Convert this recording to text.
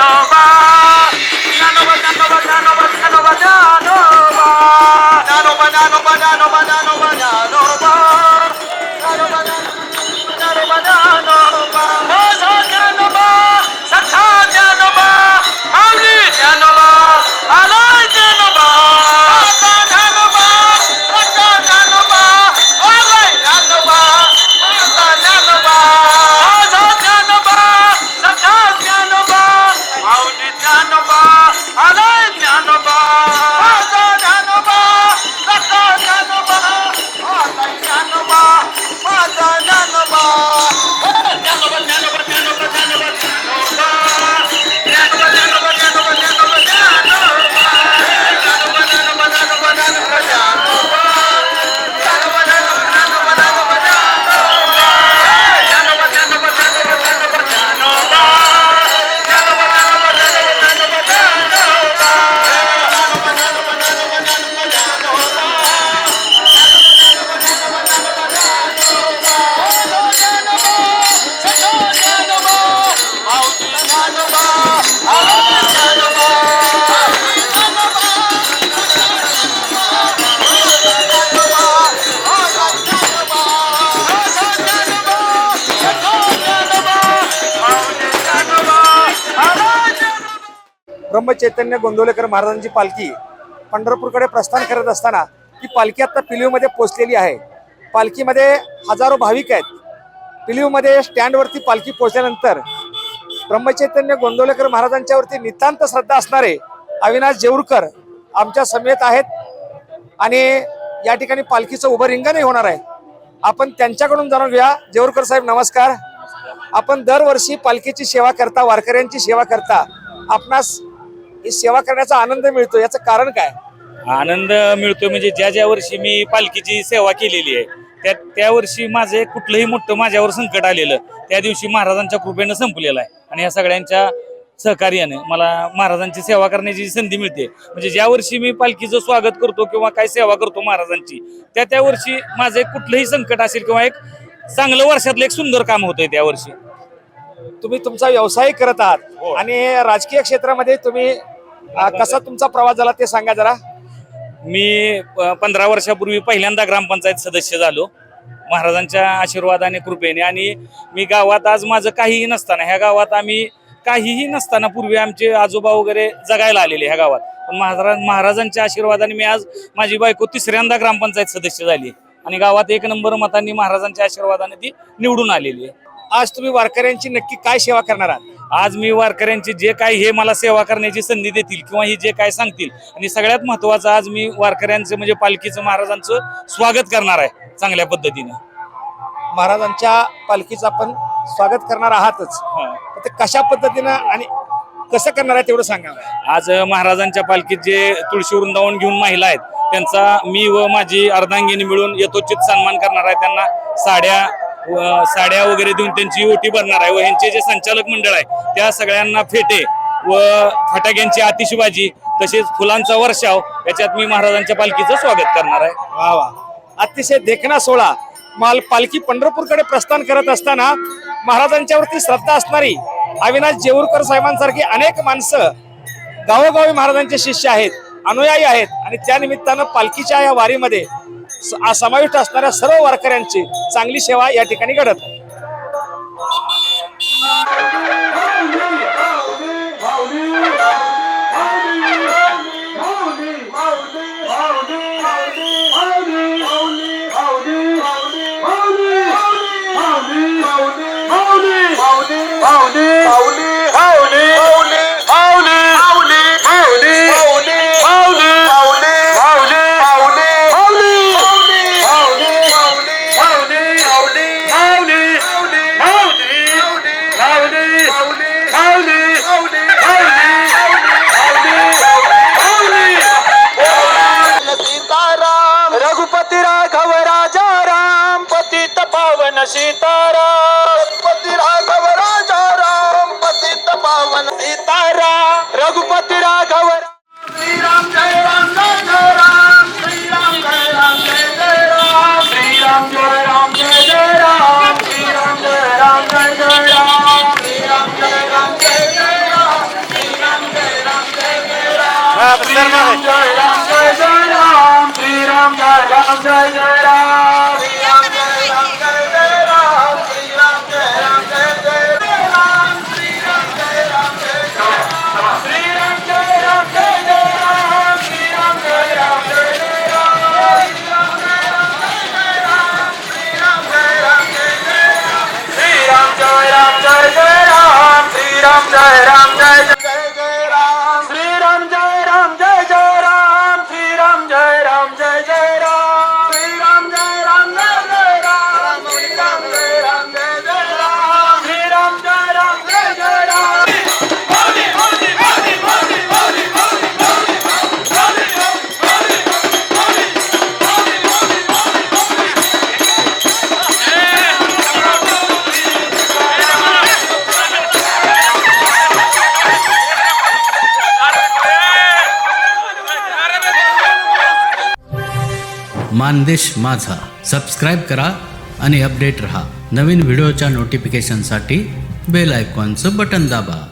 Nova. Brahmachaitanya Gondavalekar महाराजांची पालखी पंढरपूरकडे प्रस्थान करत असताना ही पालखी आता पिलीवमध्ये पोचलेली आहे. पालखीमध्ये हजारो भाविक आहेत. पिलीवमध्ये स्टँडवरती पालखी पोचल्यानंतर ब्रह्मचैतन्य गोंदवलेकर महाराजांच्यावरती नितांत श्रद्धा असणारे अविनाश जेऊरकर आमच्या समेत आहेत आणि या ठिकाणी पालखीचं उभं रिंगणही होणार आहे. आपण त्यांच्याकडून जाणून घ्या जेऊरकर साहेब नमस्कार. आपण दरवर्षी पालखीची सेवा करता वारकऱ्यांची सेवा करता. आपणास ही सेवा करण्याचा आनंद मिळतो याचं कारण काय? आनंद मिळतोय म्हणजे ज्या ज्या वर्षी मी पालखीची सेवा केलेली आहे त्या त्या वर्षी माझे कुठलंही मोठं माझ्यावर संकट आलेलं त्या दिवशी महाराजांच्या कृपेनं संपलेलं आहे. आणि या सगळ्यांच्या सहकार्याने मला महाराजांची सेवा करण्याची संधी मिळते. म्हणजे ज्या वर्षी मी पालखीचं स्वागत करतो किंवा काय सेवा करतो महाराजांची त्या त्या वर्षी माझे कुठलंही संकट असेल किंवा एक चांगलं वर्षातलं एक सुंदर काम होतंय त्या वर्षी. तुम्ही तुमचा व्यवसाय करत आहात आणि राजकीय क्षेत्रामध्ये तुम्ही कसा तुमचा प्रवास झाला ते सांगा जरा. मी पंधरा वर्षापूर्वी पहिल्यांदा ग्रामपंचायत सदस्य झालो. महाराजांच्या आशीर्वादाने कृपेने. आणि मी गावात आज माझं काहीही नसताना ह्या गावात आम्ही काहीही नसताना पूर्वी आमचे आजोबा वगैरे जगायला आलेले ह्या गावात. पण महाराज महाराजांच्या आशीर्वादाने मी आज माझी बायको तिसऱ्यांदा ग्रामपंचायत सदस्य झाली आणि गावात एक नंबर मतांनी महाराजांच्या आशीर्वादाने ती निवडून आलेली आहे. आज तुम्ही वारकऱ्यांची नक्की काय सेवा करणार आहात? आज मी वारकऱ्यांची जे काय हे मला सेवा करण्याची संधी देतील किंवा हे जे काय सांगतील आणि सगळ्यात महत्वाचं आज मी वारकऱ्यांचं म्हणजे पालखीचं महाराजांचं स्वागत करणार आहे चांगल्या पद्धतीने. महाराजांच्या पालखीचं आपण स्वागत करणार आहातच. ते कशा पद्धतीनं आणि कसं करणार आहे तेवढं सांगा आज महाराजांच्या पालखीत जे तुळशी वृंदावन घेऊन महिला आहेत त्यांचा मी व माझी अर्धांगिनी मिळून यथोचित सन्मान करणार आहे त्यांना साड्या साड्या वगैरे देऊन त्यांची ओटी भरणार आहे व यांचे जे संचालक मंडळ आहे त्या सगळ्यांना फेटे व फटाक्यांची आतिषबाजी तसेच फुलांचा वर्षाव याच्यात मी महाराजांच्या पालखीचं स्वागत करणार आहे. वा वा. अतिशय देखणा सोहळा. माल पालखी पंढरपूरकडे प्रस्थान करत असताना महाराजांच्यावरती श्रद्धा असणारी अविनाश जेऊरकर साहेबांसारखी अनेक माणसं गावोगावी महाराजांचे शिष्य आहेत अनुयायी आहेत आणि त्या निमित्तानं पालखीच्या या वारीमध्ये समाविष्ट असणाऱ्या सर्व वारकऱ्यांची चांगली सेवा या ठिकाणी घडत आहे पावन सीताराम रघुपती राघव राजा राम पतित पावन. रघुपती राघव. श्रीराम जय राम जय राम. जय राम जय राम. जय राम जय जय राम. श्रीराम जय राम जय जय राम. श्रीराम जय राम जय जय राम. श्रीराम जय राम जय जय राम. श्रीराम जय राम जय जय राम. श्रीराम जय राम जय जय राम. জয় রাম জয় मानदेश माझा. सबस्क्राईब करा आणि अपडेट रहा. नवीन व्हिडिओच्या नोटिफिकेशनसाठी बेल आयकॉनचं बटन दाबा.